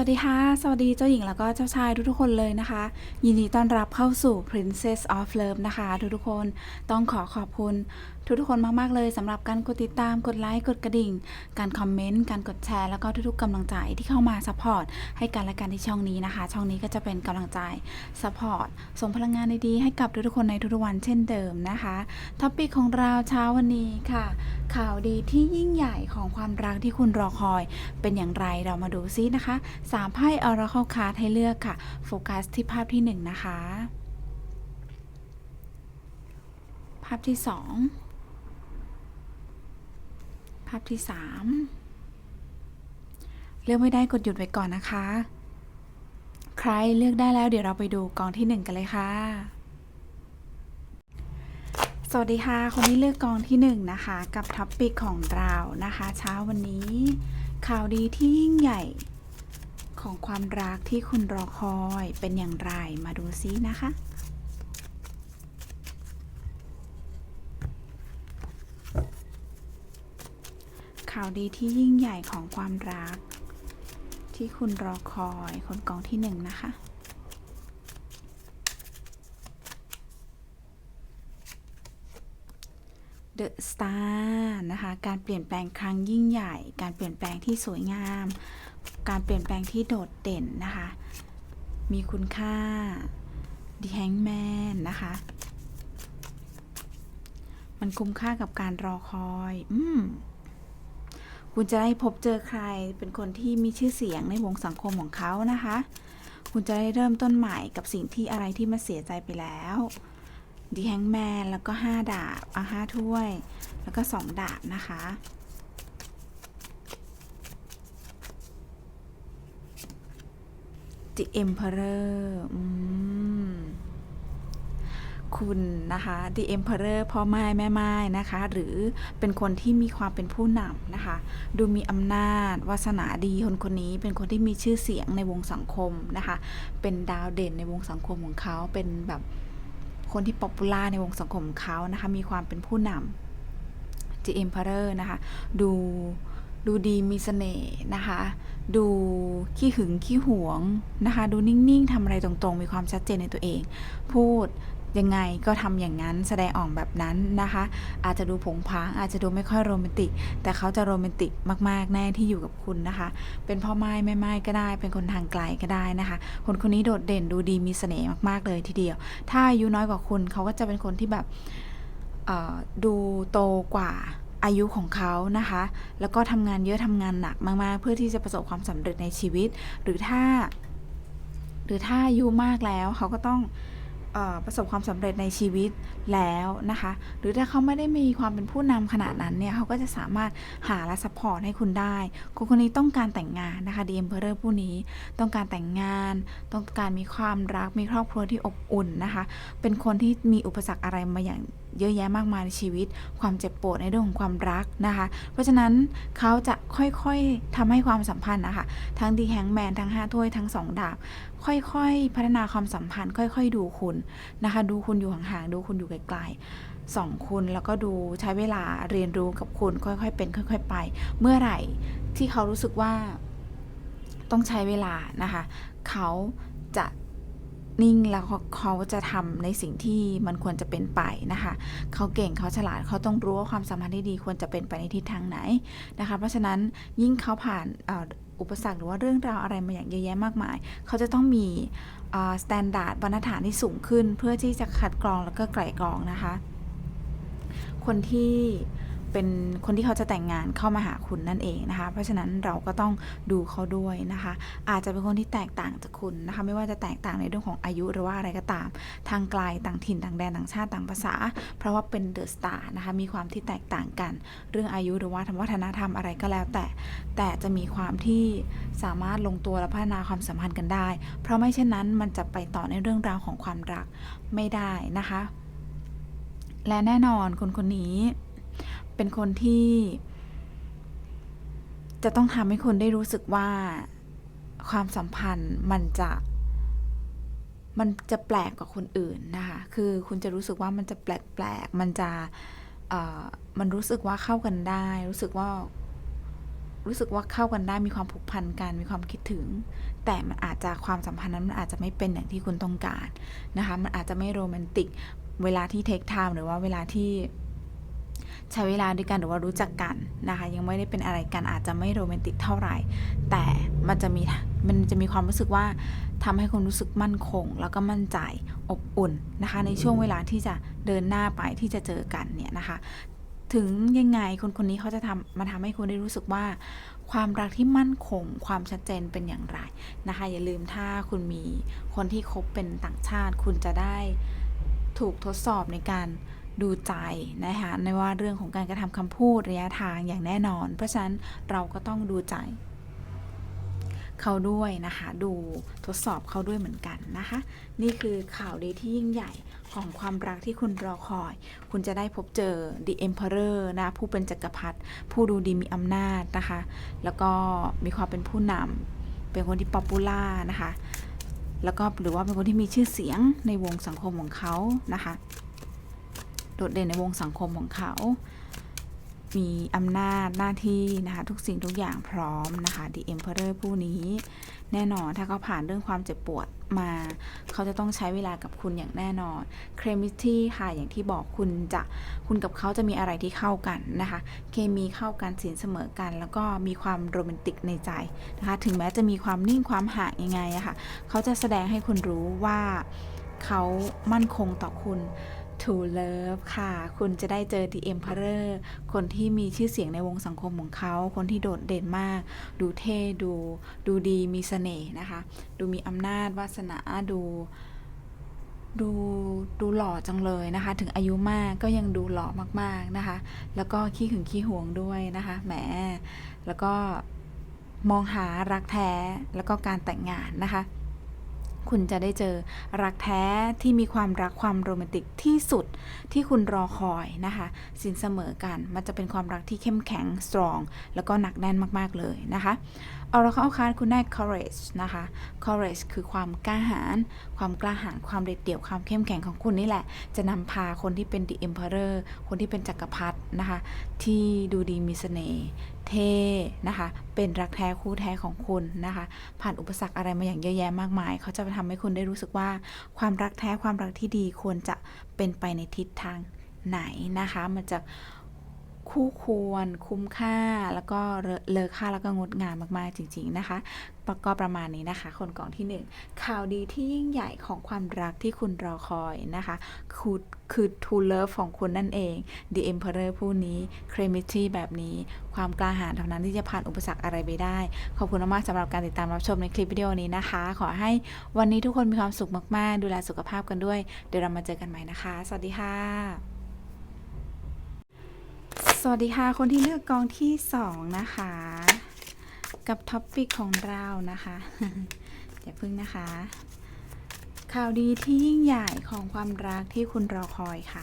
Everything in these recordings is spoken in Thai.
สวัสดีค่ะ สวัสดีเจ้าหญิงแล้วก็เจ้าชายทุกๆคนเลยนะคะ ยินดีต้อนรับเข้าสู่ Princess of Love นะคะ ทุกๆคนต้องขอขอบคุณ ทุกๆคนมากๆเลยสำหรับการกดติดตามกดไลค์กดกระดิ่ง การคอมเมนต์การกดแชร์แล้วก็ทุกๆกำลังใจที่เข้ามาซัพพอร์ตให้กันและกันที่ช่องนี้นะคะ ช่องนี้ก็จะเป็นกำลังใจซัพพอร์ตส่งพลังงานดีๆให้กับทุกๆคนในทุกๆวันเช่นเดิมนะคะท็อปิกของเราเช้าวันนี้ค่ะ ข่าวดีที่ยิ่งใหญ่ของความรักที่คุณรอคอย เป็นอย่างไรเรามาดูซินะคะสามไพ่ออราเคิลคาร์ให้เลือกค่ะโฟกัสที่ภาพที่หนึ่งนะคะ ภาพที่สอง ภาพที่สามเลือกไม่ได้กดหยุดไว้ก่อนนะคะ ใครเลือกได้แล้วเดี๋ยวเราไปดูกองที่หนึ่งกันเลยค่ะ สวัสดีค่ะ คนที่เลือกกองที่หนึ่งนะคะ กับท็อปปิกของเรานะคะ เช้าวันนี้ ข่าวดีที่ยิ่งใหญ่ของความรักที่คุณรอคอยเป็นอย่างไรมาดูซินะคะ ข่าวดีที่ยิ่งใหญ่ของความรัก ที่คุณรอคอยคนกองที่หนึ่งนะคะ The Star นะคะ การเปลี่ยนแปลงครั้งยิ่งใหญ่ การเปลี่ยนแปลงที่สวยงาม การเปลี่ยนแปลงที่โดดเด่นนะคะ มีคุณค่า The Hangman นะคะ มันคุ้มค่ากับการรอคอย อืม คุณจะได้พบเจอใคร เป็นคนที่มีชื่อเสียงในวงสังคมของเขานะคะ คุณจะได้เริ่มต้นใหม่กับสิ่งที่อะไรที่มาเสียใจไปแล้วดีแฮงแมนแล้วก็ห้าดาบเอาห้าถ้วย แล้วก็สองดาบนะคะ The Emperor อืม คุณนะคะ The Emperor พ่อไม้แม่ไม้นะคะ หรือเป็นคนที่มีความเป็นผู้นำนะคะ ดูมีอำนาจ วาสนาดีคนคนนี้ เป็นคนที่มีชื่อเสียงในวงสังคมนะคะ เป็นดาวเด่นในวงสังคมของเขา เป็นแบบคนที่ป๊อปปูล่าในวงสังคมของเขานะคะ มีความเป็นผู้นำ The Emperor นะคะ ดูดูดีมีเสน่ห์นะคะ ดูขี้หึงขี้หวงนะคะ ดูนิ่ง ๆทำอะไรตรงๆ มีความชัดเจนในตัวเอง พูด ยังไงก็ทำอย่างนั้นแสดงออกแบบนั้นนะคะ อาจจะดูผงผางอาจจะดูไม่ค่อยโรแมนติก แต่เขาจะโรแมนติกมากๆแน่ที่อยู่กับคุณนะคะ เป็นพ่อไม้แม่ไม้ก็ได้ เป็นคนทางไกลก็ได้นะคะ คนคนนี้โดดเด่นดูดีมีเสน่ห์มากๆเลยทีเดียว ถ้าอายุน้อยกว่าคุณเขาก็จะเป็นคนที่แบบดูโตกว่าอายุของเขานะคะ แล้วก็ทำงานเยอะทำงานหนักมากๆ เพื่อที่จะประสบความสำเร็จในชีวิต หรือถ้า หรือถ้าอายุมากแล้วเขาก็ต้อง เออประสบความสำเร็จในชีวิตแล้วนะคะ หรือถ้าเขาไม่ได้มีความเป็นผู้นำขนาดนั้นเนี่ยเขาก็จะสามารถหาและซัพพอร์ตให้คุณได้คนคนนี้ต้องการแต่งงานนะคะดีเอ็มเพอร์ผู้นี้ต้องการแต่งงาน ต้องการมีความรักมีครอบครัวที่อบอุ่นนะคะ เป็นคนที่มีอุปสรรคอะไรมาอย่าง เยอะแยะมากมายในชีวิต ความเจ็บปวดในเรื่องของความรักนะคะ เพราะฉะนั้นเขาจะค่อยๆทำให้ความสัมพันธ์นะคะทั้งดีแฮงแมนทั้งห้าถ้วยทั้งสองดาบ ค่อยๆ พัฒนาความสัมพันธ์ ค่อยๆ ดูคุณนะคะ ดูคุณอยู่ห่างๆ ดูคุณอยู่ไกลๆสองคุณแล้วก็ดูใช้เวลาเรียนรู้กับคุณ ค่อยๆ เป็น ค่อย ๆ ไป เมื่อไหร่ที่เขารู้สึกว่าต้องใช้เวลานะคะ เขาจะ นิ่งแล้วเขาจะทำในสิ่งที่มันควรจะเป็นไปนะคะเขาเก่งเขาฉลาดเขาต้องรู้ว่าความสัมพันธ์ที่ดีควรจะเป็นไปในทิศทางไหนนะคะ เพราะฉะนั้นยิ่งเขาผ่านอุปสรรคหรือว่าเรื่องราวอะไรมาอย่างเยอะแยะมากมาย เขาจะต้องมีสแตนดาร์ดบรรทัดฐานที่สูงขึ้น เพื่อที่จะคัดกรองแล้วก็ไกล่กรองนะคะ คนที่ เป็นคนที่เขาจะแต่งงานเข้ามาหาคุณนั่นเองนะคะ เพราะฉะนั้นเราก็ต้องดูเขาด้วยนะคะ อาจจะเป็นคนที่แตกต่างจากคุณนะคะ ไม่ว่าจะแตกต่างในเรื่องของอายุหรือว่าอะไรก็ตาม ทางไกลต่างถิ่นต่างแดนต่างชาติต่างภาษา เพราะว่าเป็นเดอะสตาร์นะคะ มีความที่แตกต่างกัน เรื่องอายุหรือว่าธรรมวัฒนธรรมอะไรก็แล้วแต่ แต่จะมีความที่สามารถลงตัวและพัฒนาความสัมพันธ์กันได้ เพราะไม่เช่นนั้นมันจะไปต่อในเรื่องราวของความรักไม่ได้นะคะ และแน่นอนคนคนนี้ เป็นคนที่ จะต้องทำให้คนได้รู้สึกว่าความสัมพันธ์มันจะมันจะแปลกกว่าคนอื่นนะคะ คือคุณจะรู้สึกว่ามันจะแปลกๆมันจะมันรู้สึกว่าเข้ากันได้ รู้สึกว่า รู้สึกว่าเข้ากันได้ มีความผูกพันกัน มีความคิดถึง แต่มันอาจจะความสัมพันธ์นั้นมันอาจจะไม่เป็นอย่างที่คุณต้องการนะคะ มันอาจจะไม่โรแมนติก เวลาที่เทคไทม์หรือว่าเวลาที่ ใช้เวลาด้วยกันหรือว่ารู้จักกันนะคะ ยังไม่ได้เป็นอะไรกันอาจจะไม่โรแมนติกเท่าไหร่ แต่มันจะมีมันจะมีความรู้สึกว่าทำให้คุณรู้สึกมั่นคง แล้วก็มั่นใจอบอุ่นนะคะ ในช่วงเวลาที่จะเดินหน้าไปที่จะเจอกันเนี่ยนะคะ ถึงยังไงคนคนนี้เขาจะทำมาทำให้คุณได้รู้สึกว่า ความรักที่มั่นคง ความชัดเจนเป็นอย่างไรนะคะ อย่าลืมถ้าคุณมีคนที่คบเป็นต่างชาติ คุณจะได้ถูกทดสอบในการ ดูใจนะคะในว่าเรื่องของการกระทำคำพูดระยะทางอย่างแน่นอน เพราะฉะนั้นเราก็ต้องดูใจ เขาด้วยนะคะ ดูทดสอบเขาด้วยเหมือนกันนะคะ นี่คือข่าวดีที่ยิ่งใหญ่ของความรักที่คุณรอคอย คุณจะได้พบเจอ The Emperor นะ ผู้เป็นจักรพรรดิผู้ดูดีมีอำนาจนะคะ แล้วก็มีความเป็นผู้นำเป็นคนที่ป๊อปปูล่านะคะ แล้วก็หรือว่าเป็นคนที่มีชื่อเสียงในวงสังคมของเขานะคะ โดดเด่นในวงสังคมของเขา มีอำนาจหน้าที่นะคะทุกสิ่งทุกอย่างพร้อมนะคะ The Emperor ผู้นี้ แน่นอนถ้าเขาผ่านเรื่องความเจ็บปวดมา เขาจะต้องใช้เวลากับคุณอย่างแน่นอนเคมีที่ค่ะอย่างที่บอกคุณจะคุณกับเขาจะมีอะไรที่เข้ากันนะคะ เคมีเข้ากันสินเสมอกัน แล้วก็มีความโรแมนติกในใจนะคะ ถึงแม้จะมีความนิ่งความห่างยังไงอะค่ะเขาจะแสดงให้คุณรู้ว่าเขามั่นคงต่อคุณ To Love ค่ะ คุณจะได้เจอ The Emperor คนที่มีชื่อเสียงในวงสังคมของเขา คนที่โดดเด่นมาก ดูเท่ ดู ดูดี มีเสน่ห์นะคะ ดูมีอำนาจ วาสนา ดู ดู ดูหล่อจังเลยนะคะ ถึงอายุมากก็ยังดูหล่อมากๆนะคะ แล้วก็ขี้หึงขี้หวงด้วยนะคะ แหม แล้วก็มองหารักแท้ แล้วก็การแต่งงานนะคะ คุณจะได้เจอรักแท้ที่มีความรักความโรแมนติกที่สุดที่คุณรอคอยนะคะสินเสมอกันมันจะเป็นความรักที่เข้มแข็งสตรองแล้วก็หนักแน่นมากๆเลยนะคะ เอาละเข้าคานคุณได้ courage นะคะ courage คือความกล้าหาญ ความกล้าหาญ ความเด็ดเดี่ยว ความเข้มแข็งของคุณนี่แหละ จะนำพาคนที่เป็น the emperor คนที่เป็นจักรพรรดินะคะ ที่ดูดีมีเสน่ห์เท่นะคะ เป็นรักแท้คู่แท้ของคุณนะคะ ผ่านอุปสรรคอะไรมาอย่างเยอะแยะมากมาย เขาจะทำให้คุณได้รู้สึกว่าความรักแท้ความรักที่ดีควรจะเป็นไปในทิศทางไหนนะคะ มันจะ คู่ควร คุ้มค่า แล้วก็เลอค่าแล้วก็งดงามมากๆจริง ๆนะคะก็ประมาณนี้นะคะ คนกล่องที่ 1 ข่าวดีที่ยิ่งใหญ่ของความรักที่คุณรอคอยนะคะคือคือ to love ของคุณนั่นเอง the emperor ผู้นี้ c r e m i t y แบบนี้ ความกล้าหาญเท่านั้นที่จะผ่านอุปสรรคอะไรไปได้ ขอบคุณมากๆสำหรับการติดตามรับชมในคลิปวิดีโอนี้นะคะ ขอให้วันนี้ทุกคนมีความสุขมากๆ ดูแลสุขภาพกันด้วย เดี๋ยวเรามาเจอกันใหม่นะคะ สวัสดีค่ะ สวัสดีค่ะ คนที่เลือกกองที่สองนะคะ กับท็อปปิกของเรานะคะอย่าพึ่งนะคะ ข่าวดีที่ยิ่งใหญ่ของความรักที่คุณรอคอยค่ะ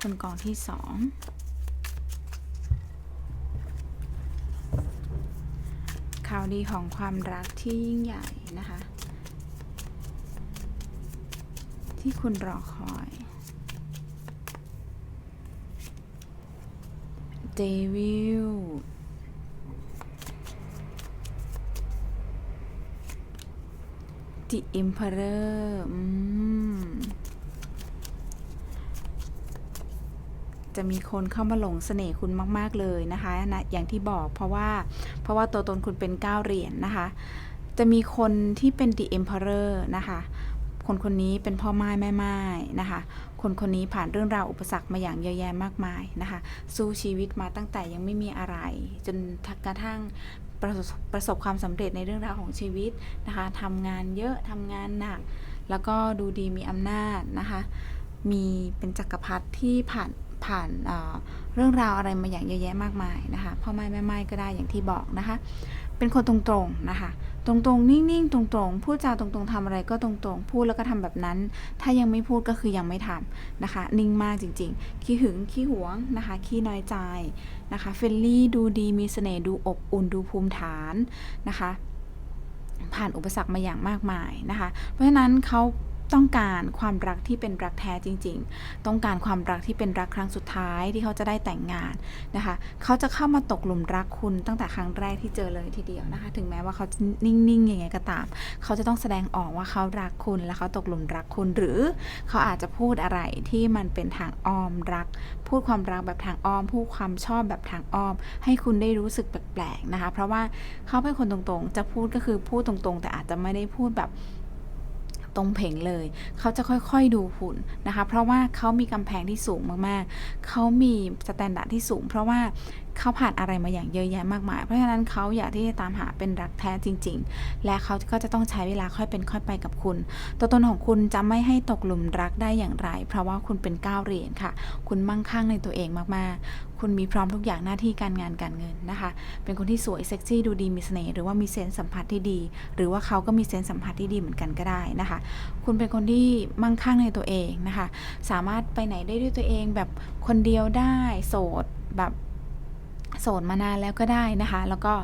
คนกองที่สองข่าวดีของความรักที่ยิ่งใหญ่นะคะ ที่คุณรอคอย เดวิล The Emperor อืมจะมีคนเข้ามาหลงเสน่ห์คุณมาก ๆ เลยนะคะนะอย่างที่บอกเพราะว่าเพราะว่าตัวตนคุณเป็น 9 เหรียญนนะคะ จะมีคนที่เป็น The Emperor นะคะ คนคนนี้เป็นพ่อไม้แม่ไม้นะคะ คนคนนี้ผ่านเรื่องราวอุปสรรคมาอย่างเยอะแยะมากมายนะคะ สู้ชีวิตมาตั้งแต่ยังไม่มีอะไร จนกระทั่งประสบประสบความสำเร็จในเรื่องราวของชีวิตนะคะทำงานเยอะทำงานหนัก แล้วก็ดูดีมีอำนาจนะคะ มีเป็นจักรพรรดิที่ผ่านผ่านเเรื่องราวอะไรมาอย่างเยอะแยะมากมายนะคะพ่อไม้แม่ไม้ก็ได้อย่างที่บอกนะคะ เป็นคนตรงๆนะคะ ตรงๆ นิ่งๆ ตรงๆ พูดจาตรงๆทำอะไรก็ตรงๆ พูดแล้วก็ทำแบบนั้น ถ้ายังไม่พูดก็คือยังไม่ทำนะคะ นิ่งมากจริงๆ ขี้หึง ขี้หวงนะคะ ขี้น้อยใจนะคะ เฟลลี่ดูดี มีเสน่ห์ ดูอบอุ่น ดูภูมิฐานนะคะ ผ่านอุปสรรคมาอย่างมากมายนะคะ เพราะฉะนั้นเขา ต้องการความรักที่เป็นรักแท้จริง ๆ ต้องการความรักที่เป็นรักครั้งสุดท้ายที่เขาจะได้แต่งงานนะคะ เขาจะเข้ามาตกหลุมรักคุณตั้งแต่ครั้งแรกที่เจอเลยทีเดียวนะคะ ถึงแม้ว่าเขาจะนิ่งๆยังไงก็ตาม เขาจะต้องแสดงออกว่าเขารักคุณและเขาตกหลุมรักคุณ หรือเขาอาจจะพูดอะไรที่มันเป็นทางอ้อมรัก พูดความรักแบบทางอ้อม พูดความชอบแบบทางอ้อม ให้คุณได้รู้สึกแปลกๆนะคะ เพราะว่าเขาเป็นคนตรงๆ จะพูดก็คือพูดตรงๆ แต่อาจจะไม่ได้พูดแบบ ตรงเพ่งเลย เขาจะค่อยๆดูคุณนะคะ เพราะว่าเขามีกำแพงที่สูงมากๆ เขามีสแตนดาร์ดที่สูง เพราะว่าเขาผ่านอะไรมาอย่างเยอะแยะมากมาย เพราะฉะนั้นเขาอยากที่จะตามหาเป็นรักแท้จริง ๆ และเขาก็จะต้องใช้เวลาค่อยเป็นค่อยไปกับคุณ ตัวตนของคุณจะไม่ให้ตกหลุมรักได้อย่างไร เพราะว่าคุณเป็นก้าวเหรียญค่ะ คุณมั่งคั่งในตัวเองมากๆ คุณมีพร้อมทุกอย่างหน้าที่การงานการเงินนะคะ เป็นคนที่สวยเซ็กซี่ดูดีมีเสน่ห์หรือว่ามีเซนส์สัมผัสที่ดี หรือว่าเขาก็มีเซนส์สัมผัสที่ดีเหมือนกันก็ได้นะคะ คุณเป็นคนที่มั่งคั่งในตัวเองนะคะ สามารถไปไหนได้ด้วยตัวเองแบบคนเดียวได้โสดแบบโสดมานานแล้วก็ได้นะคะ แล้วก็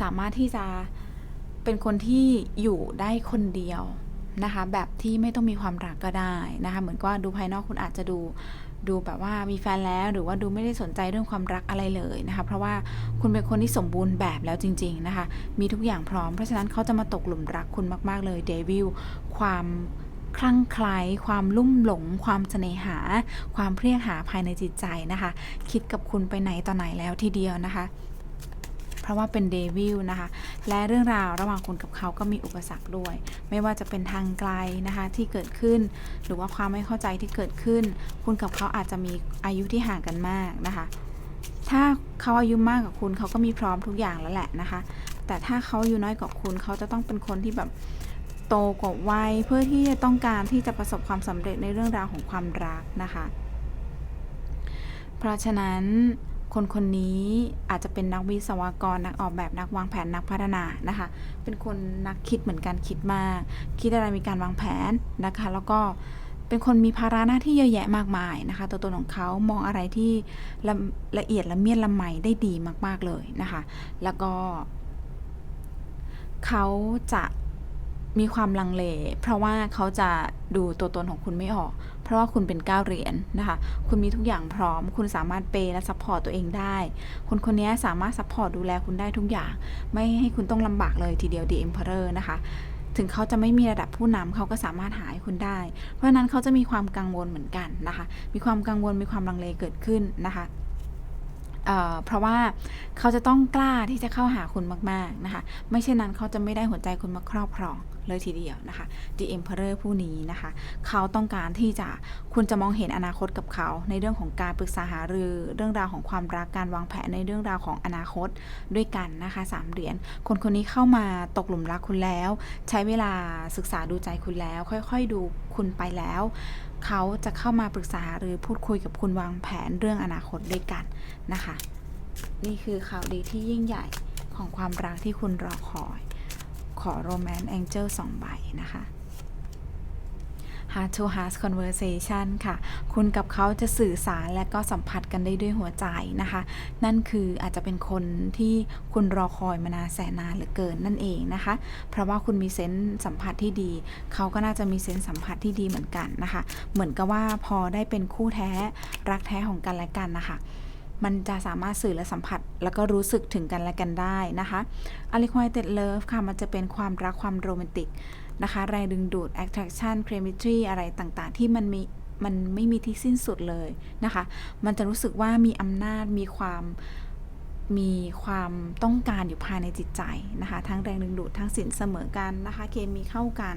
สามารถที่จะเป็นคนที่อยู่ได้คนเดียว นะคะ แบบที่ไม่ต้องมีความรักก็ได้นะคะ เหมือนกับว่าดูภายนอกคุณอาจจะดูดูแบบว่ามีแฟนแล้วหรือว่าดูไม่ได้สนใจเรื่องความรักอะไรเลยนะคะ เพราะว่าคุณเป็นคนที่สมบูรณ์แบบแล้วจริง ๆนะคะ มีทุกอย่างพร้อมเพราะฉะนั้นเขาจะมาตกหลุมรักคุณมาก ๆ เลยเดวิลความคลั่งไคล้ความลุ่มหลง ความเสน่หา ความเพรียกหาภายในจิตใจนะคะ คิดกับคุณไปไหนต่อไหนแล้วทีเดียวนะคะ เพราะว่าเป็นเดวิลนะคะ และเรื่องราวระหว่างคุณกับเขาก็มีอุปสรรคด้วย ไม่ว่าจะเป็นทางไกลนะคะที่เกิดขึ้น หรือว่าความไม่เข้าใจที่เกิดขึ้น คุณกับเขาอาจจะมีอายุที่ห่างกันมากนะคะ ถ้าเขาอายุมากกว่าคุณเขาก็มีพร้อมทุกอย่างแล้วแหละนะคะ แต่ถ้าเขาอายุน้อยกว่าคุณเขาจะต้องเป็นคนที่แบบโตกว่าวัยเพื่อที่จะต้องการที่จะประสบความสำเร็จในเรื่องราวของความรักนะคะ เพราะฉะนั้น คนคนนี้อาจจะเป็นนักวิศวกรนักออกแบบนักวางแผนนักพัฒนานะคะ เป็นคนนักคิดเหมือนกันคิดมาก คิดอะไรมีการวางแผนนะคะ แล้วก็เป็นคนมีภาระหน้าที่เยอะแยะมากมายนะคะ ตัวตนของเขามองอะไรที่ละละเอียดละเมียดละไมได้ดีมาก ๆเลยนะคะ แล้วก็เขาจะ มีความลังเล เพราะว่าเขาจะดูตัวตนของคุณไม่ออก เพราะว่าคุณเป็นก้าวเหรียญนะคะ คุณมีทุกอย่างพร้อม คุณสามารถเปย์และซัพพอร์ตตัวเองได้ คนคนนี้สามารถซัพพอร์ตดูแลคุณได้ทุกอย่าง ไม่ให้คุณต้องลำบากเลยทีเดียว The Emperor นะคะถึงเขาจะไม่มีระดับผู้นำเขาก็สามารถหาให้คุณได้ เพราะฉะนั้นเขาจะมีความกังวลเหมือนกันนะคะ มีความกังวลมีความลังเลเกิดขึ้นนะคะเเพราะว่าเขาจะต้องกล้าที่จะเข้าหาคุณมากๆนะคะ ไม่เช่นนั้นเขาจะไม่ได้หัวใจคุณมาครอบครอง เลยทีเดียวนะคะ The Emperor ผู้นี้นะคะ เขาต้องการที่จะคุณจะมองเห็นอนาคตกับเขา ในเรื่องของการปรึกษาหารือเรื่องราวของความรักการวางแผนในเรื่องราวของอนาคตด้วยกันนะคะสามเหรียญคนคนนี้เข้ามาตกหลุมรักคุณแล้ว ใช้เวลาศึกษาดูใจคุณแล้ว ค่อยๆดูคุณไปแล้ว เขาจะเข้ามาปรึกษาหรือพูดคุยกับคุณวางแผนเรื่องอนาคตด้วยกันนะคะ นี่คือข่าวดีที่ยิ่งใหญ่ของความรักที่คุณรอคอย ขอโรแมนต์แองเจิลสองใบนะคะ Heart to Heart Conversation ค่ะ คุณกับเขาจะสื่อสารและก็สัมผัสกันได้ด้วยหัวใจนะคะ นั่นคืออาจจะเป็นคนที่คุณรอคอยมานานแสนนานเหลือเกินนั่นเองนะคะ เพราะว่าคุณมีเซนส์สัมผัสที่ดี เขาก็น่าจะมีเซนส์สัมผัสที่ดีเหมือนกันนะคะ เหมือนกับว่าพอได้เป็นคู่แท้รักแท้ของกันและกันนะคะมันจะสามารถสื่อและสัมผัส แล้วก็รู้สึกถึงกันและกันได้นะคะ a l i q u i t e d Love ค่ะ มันจะเป็นความรักความโรแมนติกนะคะ แรงดึงดูด attraction chemistry อะไรต่างๆ ที่มันมีมันไม่มีที่สิ้นสุดเลยนะคะ มันจะรู้สึกว่ามีอำนาจ มีความ มีความต้องการอยู่ภายในจิตใจนะคะ ทั้งแรงดึงดูด ทั้งสินเสมอกันนะคะ เคมีเข้ากัน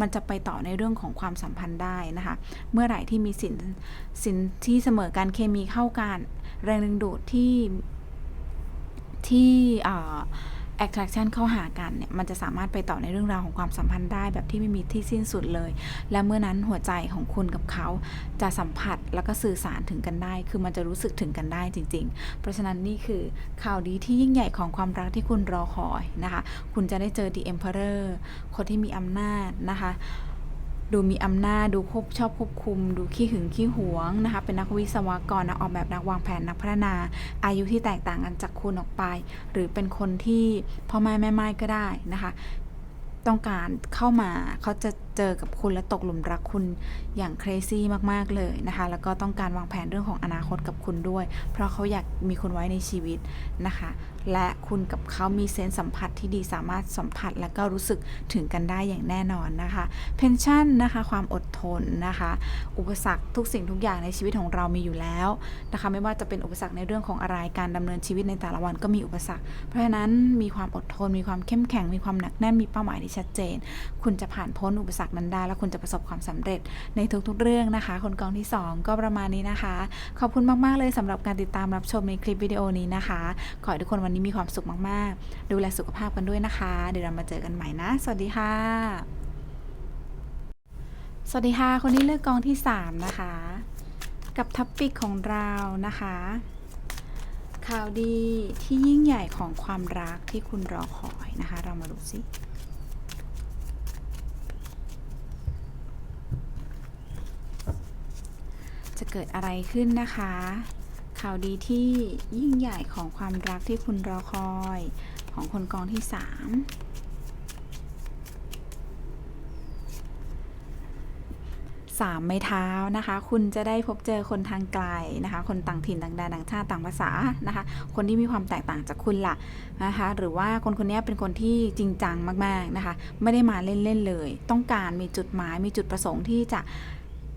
มันจะไปต่อในเรื่องของความสัมพันธ์ได้นะคะ เมื่อไหร่ที่มีสินสินที่เสมอกัน เคมีเข้ากัน แรงดึงดูดที่ ที่อ่า attraction เข้าหากันเนี่ยมันจะสามารถไปต่อในเรื่องราวของความสัมพันธ์ได้แบบที่ไม่มีที่สิ้นสุดเลย และเมื่อนั้นหัวใจของคุณกับเขาจะสัมผัสแล้วก็สื่อสารถึงกันได้ คือมันจะรู้สึกถึงกันได้จริง ๆ เพราะฉะนั้นนี่คือข่าวดีที่ยิ่งใหญ่ของความรักที่คุณรอคอยนะคะ คุณจะได้เจอ The Emperor คนที่มีอำนาจนะคะ ดูมีอำนาจดูควบชอบควบคุม ดูขี้หึงขี้หวงนะคะ เป็นนักวิศวกรนักออกแบบนักวางแผนนักพัฒนา อายุที่แตกต่างกันจากคุณออกไป หรือเป็นคนที่พ่อแม่แม่ไม้ก็ได้นะคะ ต้องการเข้ามาเขาจะจะ เจอกับคุณและตกหลุมรักคุณอย่าง crazy มากๆเลยนะคะ แล้วก็ต้องการวางแผนเรื่องของอนาคตกับคุณด้วย เพราะเขาอยากมีคุณไว้ในชีวิตนะคะ และคุณกับเขามีเซนส์สัมผัสที่ดีสามารถสัมผัสและก็รู้สึกถึงกันได้อย่างแน่นอนนะคะเพนชั่นนะคะความอดทนนะคะ อุปสรรคทุกสิ่งทุกอย่างในชีวิตของเรามีอยู่แล้วนะคะ ไม่ว่าจะเป็นอุปสรรคในเรื่องของอะไรการดำเนินชีวิตในแต่ละวันก็มีอุปสรรค เพราะฉะนั้นมีความอดทนมีความเข้มแข็งมีความหนักแน่นมีเป้าหมายที่ชัดเจน คุณจะผ่านพ้นอุปสรรคนั้นได้ และคุณจะประสบความสำเร็จในทุกๆเรื่องนะคะ คนกองที่ 2 ก็ประมาณนี้นะคะ ขอบคุณมากๆเลยสำหรับการติดตามรับชมในคลิปวิดีโอนี้นะคะ ขอให้ทุกคนวันนี้มีความสุขมากๆ ดูแลสุขภาพกันด้วยนะคะ เดี๋ยวเรามาเจอกันใหม่นะ สวัสดีค่ะ สวัสดีค่ะ คนที่เลือกกองที่ 3 นะคะ กับท็อปปิกของเรานะคะข่าวดีที่ยิ่งใหญ่ของความรักที่คุณรอคอยนะคะ เรามาดูสิ จะเกิดอะไรขึ้นนะคะ ข่าวดีที่ยิ่งใหญ่ของความรักที่คุณรอคอยของคนกองที่3สามไม้เท้านะคะ คุณจะได้พบเจอคนทางไกลนะคะ คนต่างถิ่นต่างแดนต่างชาติต่างภาษานะคะ คนที่มีความแตกต่างจากคุณล่ะนะคะ หรือว่าคนคนนี้เป็นคนที่จริงจังมากๆนะคะ ไม่ได้มาเล่นๆเลย ต้องการมีจุดหมายมีจุดประสงค์ที่จะ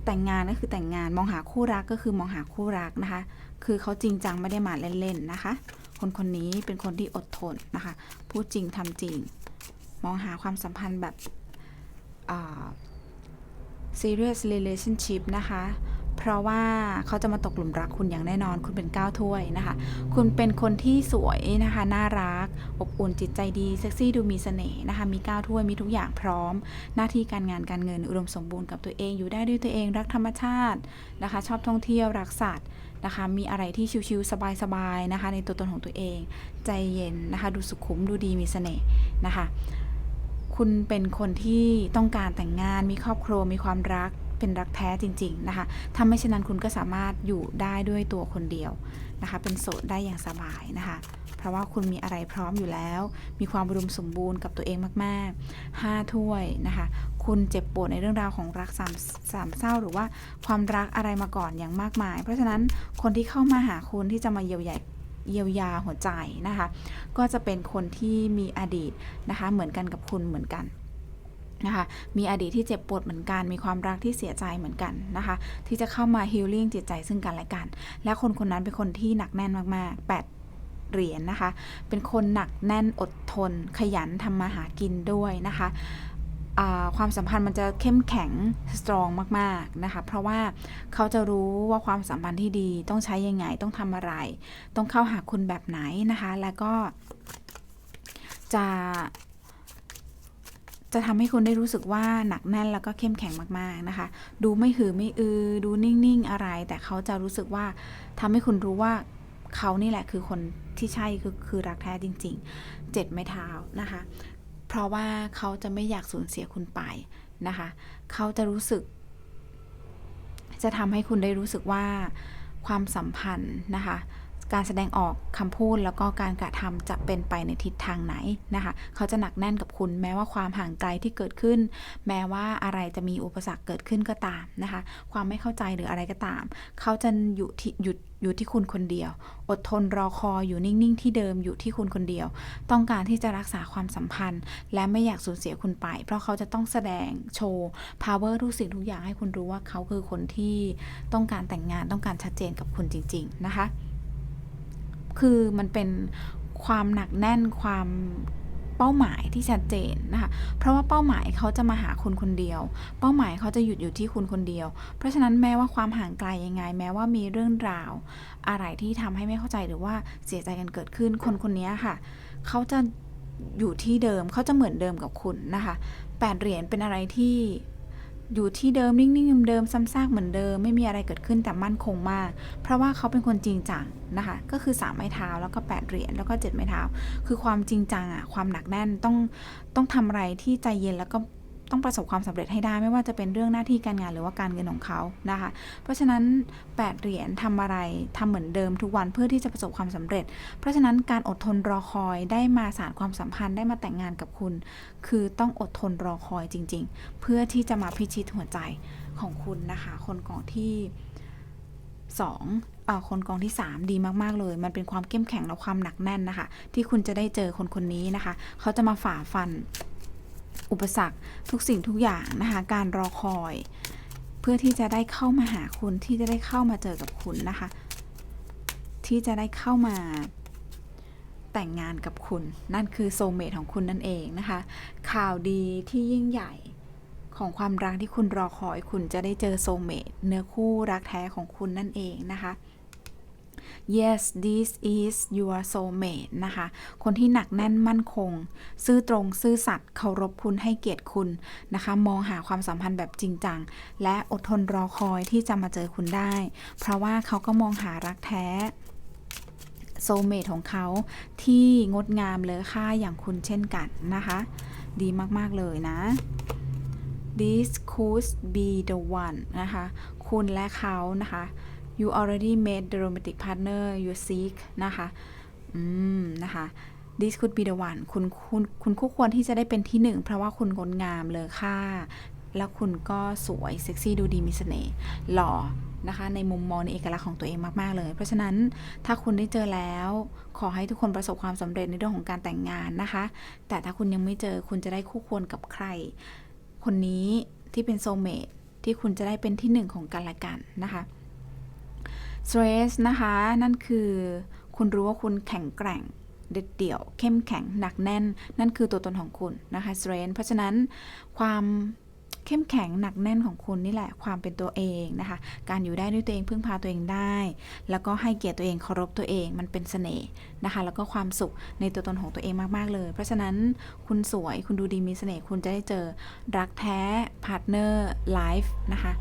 แต่งงานก็คือแต่งงานมองหาคู่รักก็คือมองหาคู่รักนะคะ คือเขาจริงจังไม่ได้มาเล่นๆนะคะ คนคนนี้เป็นคนที่อดทนนะคะพูดจริงทำจริง มองหาความสัมพันธ์แบบ serious relationship นะคะ เพราะว่าเขาจะมาตกหลุมรักคุณอย่างแน่นอน คุณเป็นก้าวถ้วยนะคะ คุณเป็นคนที่สวยนะคะ น่ารัก อบอุ่นจิตใจดี เซ็กซี่ดูมีเสน่ห์นะคะ มีก้าวถ้วย มีทุกอย่างพร้อม หน้าที่การงานการเงินอุดมสมบูรณ์กับตัวเอง อยู่ได้ด้วยตัวเอง รักธรรมชาตินะคะ ชอบท่องเที่ยว รักสัตว์นะคะ มีอะไรที่ชิวๆสบายๆนะคะ ในตัวตนของตัวเอง ใจเย็นนะคะ ดูสุขุม ดูดี มีเสน่ห์นะคะ คุณเป็นคนที่ต้องการแต่งงาน มีครอบครัว มีความรัก เป็นรักแท้จริง ๆ นะคะถ้าไม่เช่นนั้นคุณก็สามารถอยู่ได้ด้วยตัวคนเดียวนะคะ เป็นโสดได้อย่างสบายนะคะ เพราะว่าคุณมีอะไรพร้อมอยู่แล้ว มีความอุดมสมบูรณ์กับตัวเองมากๆ5ถ้วยนะคะ คุณเจ็บปวดในเรื่องราวของรักสามสามเศร้า หรือว่าความรักอะไรมาก่อนอย่างมากมาย เพราะฉะนั้นคนที่เข้ามาหาคุณที่จะมาเยียวยาเยียวยาหัวใจนะคะ ก็จะเป็นคนที่มีอดีตนะคะ เหมือนกันกับคุณเหมือนกัน นะคะ มีอดีตที่เจ็บปวดเหมือนกัน มีความรักที่เสียใจเหมือนกันนะคะ ที่จะเข้ามาฮีลลิ่งจิตใจซึ่งกันและกัน และคนคนนั้นเป็นคนที่หนักแน่นมากๆ 8เหรียญนะคะ เป็นคนหนักแน่นอดทน ขยันทำมาหากินด้วยนะคะความสัมพันธ์มันจะเข้มแข็งสตรองมาก ๆ นะคะ เพราะว่าเขาจะรู้ว่าความสัมพันธ์ที่ดีต้องใช้ยังไง ต้องทำอะไร ต้องเข้าหาคุณแบบไหนนะคะ แล้วก็จะ จะทำให้คุณได้รู้สึกว่าหนักแน่นแล้วก็เข้มแข็งมากๆนะคะ ดูไม่หือไม่อือ ดูนิ่งๆอะไร แต่เขาจะรู้สึกว่าทำให้คุณรู้ว่าเขานี่แหละคือคนที่ใช่คือคือรักแท้จริงๆ เจ็ดไม้เท้านะคะ เพราะว่าเขาจะไม่อยากสูญเสียคุณไปนะคะ เขาจะรู้สึก จะทำให้คุณได้รู้สึกว่าความสัมพันธ์นะคะ การแสดงออกคำพูดแล้วก็การกระทำจะเป็นไปในทิศทางไหนนะคะ เขาจะหนักแน่นกับคุณแม้ว่าความห่างไกลที่เกิดขึ้น แม้ว่าอะไรจะมีอุปสรรคเกิดขึ้นก็ตามนะคะ ความไม่เข้าใจหรืออะไรก็ตาม เขาจะอยู่ที่หยุดอยู่ที่คุณคนเดียว อดทนรอคอยอยู่นิ่ง ๆ ที่เดิมอยู่ที่คุณคนเดียว ต้องการที่จะรักษาความสัมพันธ์ และไม่อยากสูญเสียคุณไป เพราะเขาจะต้องแสดงโชว์ power ทุกสิ่งทุกอย่างให้คุณรู้ว่าเขาคือคนที่ต้องการแต่งงานต้องการชัดเจนกับคุณจริง ๆ นะคะ คือมันเป็นความหนักแน่นความเป้าหมายที่ชัดเจนนะคะ เพราะว่าเป้าหมายเขาจะมาหาคุณคนเดียว เป้าหมายเขาจะหยุดอยู่ที่คุณคนเดียว เพราะฉะนั้นแม้ว่าความห่างไกลยังไง แม้ว่ามีเรื่องราว อะไรที่ทำให้ไม่เข้าใจหรือว่าเสียใจกันเกิดขึ้น คนคนนี้ค่ะ เขาจะอยู่ที่เดิม เขาจะเหมือนเดิมกับคุณนะคะแปดเหรียญเป็นอะไรที่ อยู่ที่เดิมนิ่งๆเดิมๆซ้ำซากเหมือนเดิม ไม่มีอะไรเกิดขึ้นแต่มั่นคงมาก เพราะว่าเขาเป็นคนจริงจังนะคะ ก็คือ3ไม้เท้าแล้วก็8เหรียญแล้วก็7ไม้เท้า คือความจริงจังอะความหนักแน่นต้องต้องทำอะไรที่ใจเย็นแล้วก็ ต้องประสบความสำเร็จให้ได้ไม่ว่าจะเป็นเรื่องหน้าที่การงานหรือว่าการเงินของเขานะคะ เพราะฉะนั้น 8 เหรียญทำอะไรทำเหมือนเดิมทุกวันเพื่อที่จะประสบความสำเร็จ เพราะฉะนั้นการอดทนรอคอยได้มาสานความสัมพันธ์ได้มาแต่งงานกับคุณ คือต้องอดทนรอคอยจริง ๆ เพื่อที่จะมาพิชิตหัวใจของคุณนะคะ คนกองที่สองคนกองที่ 3 ดีมาก ๆ เลย มันเป็นความเข้มแข็งและความหนักแน่นนะคะ ที่คุณจะได้เจอคนคนนี้นะคะ เขาจะมาฝ่าฟัน อุปสรรคทุกสิ่งทุกอย่างนะคะ การรอคอย เพื่อที่จะได้เข้ามาหาคุณที่จะได้เข้ามาเจอกับคุณนะคะ ที่จะได้เข้ามาแต่งงานกับคุณ นั่นคือโซเมทของคุณนั่นเองนะคะ ข่าวดีที่ยิ่งใหญ่ของความรักที่คุณรอคอยคุณจะได้เจอโซเมทเนื้อคู่รักแท้ของคุณนั่นเองนะคะ yes this is your soulmate นะคะ คนที่หนักแน่นมั่นคง ซื่อตรงซื่อสัตย์เคารพคุณให้เกียรติคุณนะคะ มองหาความสัมพันธ์แบบจริงจัง และอดทนรอคอยที่จะมาเจอคุณได้ เพราะว่าเขาก็มองหารักแท้โซเมทของเขาที่งดงามเลอค่าอย่างคุณเช่นกันนะคะ ดีมาก ๆ เลยนะ this could be the one นะคะ คุณและเขานะคะ you already made the romantic partner you seek นะคะ อืม นะคะ this could be the one คุณคุณคุณคู่ควรที่จะได้เป็นที่หนึ่ง เพราะว่าคุณงดงามเลอค่า แล้วคุณก็สวยเซ็กซี่ดูดีมีเสน่ห์หล่อนะคะในมุมมองในเอกลักษณ์ของตัวเองมาก ๆ เลย เพราะฉะนั้นถ้าคุณได้เจอแล้ว ขอให้ทุกคนประสบความสำเร็จในเรื่องของการแต่งงานนะคะ แต่ถ้าคุณยังไม่เจอคุณจะได้คู่ควรกับใคร คนนี้ที่เป็นโซเมทที่คุณจะได้เป็นที่หนึ่งของกันและกันนะคะ stress นะคะ นั่นคือคุณรู้ว่าคุณแข็งแกร่งเด็ดเดี่ยว เข้มแข็งหนักแน่น นั่นคือตัวตนของคุณนะคะ strength เพราะฉะนั้นความเข้มแข็งหนักแน่นของคุณนี่แหละความเป็นตัวเองนะคะ การอยู่ได้ด้วยตัวเองพึ่งพาตัวเองได้ แล้วก็ให้เกียรติตัวเองเคารพตัวเองมันเป็นเสน่ห์นะคะ แล้วก็ความสุขในตัวตนของตัวเองมากๆเลย เพราะฉะนั้นคุณสวยคุณดูดีมีเสน่ห์คุณจะได้เจอรักแท้พาร์ทเนอร์ไลฟ์นะคะ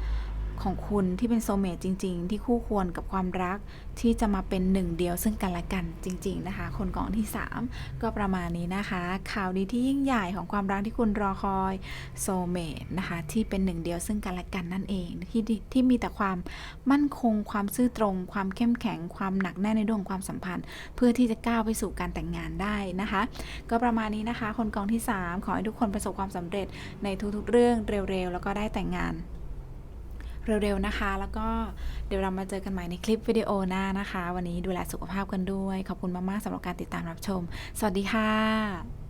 ของคุณที่เป็นโซเมตจริง ๆ ที่คู่ควรกับความรักที่จะมาเป็นหนึ่งเดียวซึ่งกันและกันจริง ๆ นะคะ คนกองที่ 3 ก็ประมาณนี้นะคะ ข่าวดีที่ยิ่งใหญ่ของความรักที่คุณรอคอยโซเมตนะคะที่เป็นหนึ่งเดียวซึ่งกันและกันนั่นเองที่ที่มีแต่ความมั่นคง ความซื่อตรง ความเข้มแข็งความหนักแน่นในเรื่องความสัมพันธ์ เพื่อที่จะก้าวไปสู่การแต่งงานได้นะคะ ก็ประมาณนี้นะคะ คนกองที่ 3 ขอให้ทุกคนประสบความสำเร็จในทุกๆเรื่องเร็วๆ แล้วก็ได้แต่งงาน เร็วๆนะคะ แล้วก็เดี๋ยวเรามาเจอกันใหม่ในคลิปวิดีโอหน้านะคะ วันนี้ดูแลสุขภาพกันด้วย ขอบคุณมากๆสำหรับการติดตามรับชม สวัสดีค่ะ